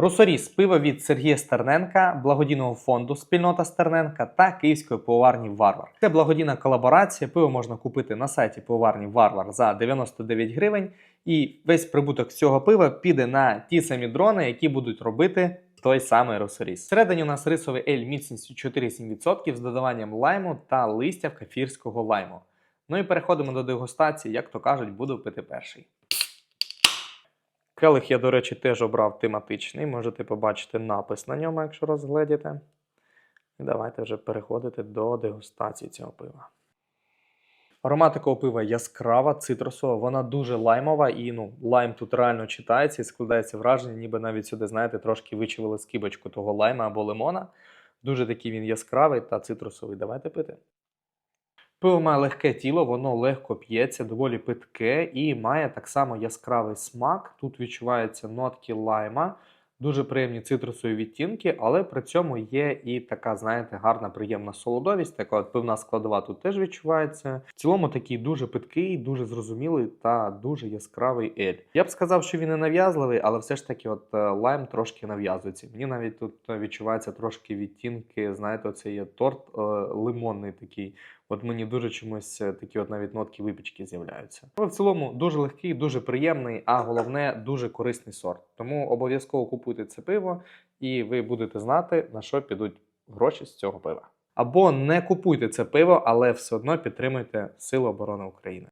Русоріс пиво від Сергія Стерненка, благодійного фонду Спільнота Стерненка та Київської пивоварні Варвар. Це благодійна колаборація. Пиво можна купити на сайті пивоварні Варвар за 99 гривень. І весь прибуток з цього пива піде на ті самі дрони, які будуть робити той самий росоріс. Всередині у нас рисовий ель міцністю 4,7% з додаванням лайму та листя кафірського лайму. Ну і переходимо до дегустації, як то кажуть, буду пити перший. Келих я, до речі, теж обрав тематичний. Можете побачити напис на ньому, якщо розгледіте. І давайте вже переходити до дегустації цього пива. Аромат такого пива яскрава, цитрусова, вона дуже лаймова, і ну, лайм тут реально читається і складається враження, ніби навіть сюди, знаєте, трошки вичавили скибочку того лайма або лимона. Дуже такий він яскравий та цитрусовий. Давайте пити. Пиво має легке тіло, воно легко п'ється, доволі питке і має так само яскравий смак. Тут відчуваються нотки лайма, дуже приємні цитрусові відтінки, але при цьому є і така, знаєте, гарна, приємна солодовість. Така от пивна складова тут теж відчувається. В цілому такий дуже питкий, дуже зрозумілий та дуже яскравий ель. Я б сказав, що він не нав'язливий, але все ж таки, от е, лайм трошки нав'язується. Мені навіть тут е, відчувається трошки відтінки. Знаєте, оце є торт е, лимонний такий. От мені дуже чомусь е, такі от навіть нотки випічки з'являються. Але в цілому дуже легкий, дуже приємний, а головне дуже корисний сорт. Тому обов'язково купуйте це пиво, і ви будете знати, на що підуть гроші з цього пива. Або не купуйте це пиво, але все одно підтримуйте Сили оборони України.